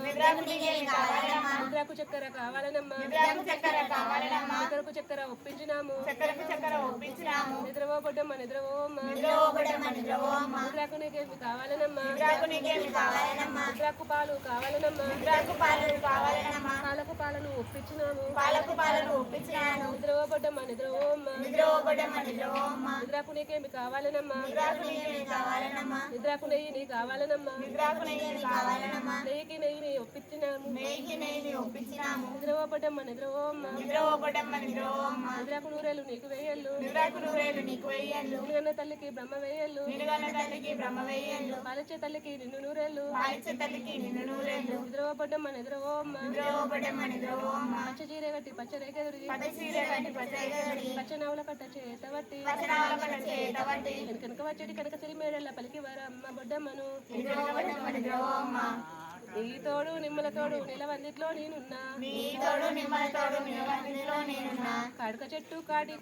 నిద్రకు నీకేమి కావాలనమ్మా. నిద్రకు చక్కెర కావాలనమ్మా. నిద్రకు చక్కెర ఒప్పించినాము. నిద్రపోవమ్మ. నిద్రపోబడమ్మ నిద్రపోవమ్మ. నిద్రకు నీకేమి కావాలనమ్మా. నిద్రకు పాలు కావాలనమ్మా. నిద్రకు పాలు కావాలనమ్మా. పాలకు పాలను ఒప్పించినాము. పాలకు పాలను ఒప్పించినాను నిద్రపోవమ్మ. నిద్రపోబడమ్మ నిద్రపోవమ్మ. నిద్రకు నీకేమి కావాలనమ్మా. నిద్రకు నీకేమి కావాలనమ్మా. నిద్రకు నెయ్యి నీ కావాలనమ్మా. నెయ్యికి నెయ్యి నీ ఒప్పించినాము. నెయ్యికి నెయ్యిని ఒప్పించినాము. నిద్రపోబడ్డమ్మ నిద్రపోవమ్మ నిద్రపోబడమ్మ నిద్రపోవమ్మ నిద్రకు నూరేళ్ళు నీకు వేయళ్ళు. నిద్రకు నూరేళ్ళు నీకు వెయ్యళ్ళు నిన్న తల్లికి బ్రహ్మ వేయళ్ళు. నిలుగన్న తల్లికి బ్రహ్మ వెయ్యళ్ళు పాలిచ్చే తల్లికి నిన్ను నూరేళ్ళు. పాలిచ్చే తల్లికి నిన్ను నూరేళ్ళు. నిద్రపోబడ్డమ్మ నిద్రపోవమ్మ నిద్రపోబడమ్మ నిద్రపోవమ్మ పచ్చ చీర కట్టి పచ్చ రేఖ దొరికి పది చీర కట్టి పచ్చగడి పచ్చ నవల కట్ట చేతబట్టి పచ్చనాల పట్ట చేతబట్టి వెనుకనక వచ్చేటి కనక సిరి మేడల్ల పలికి వారమ్మ బొడ్డమ్మను. నిద్రపోబడమ్మ నిద్రపోవమ్మ నీ తోడు నిమ్మల తోడు నిలవందిట్లో నేనున్నా. నీ తోడు నిమ్మల తోడు నిలవందిలో నేనున్నా. కాడుక చెట్టు కాటి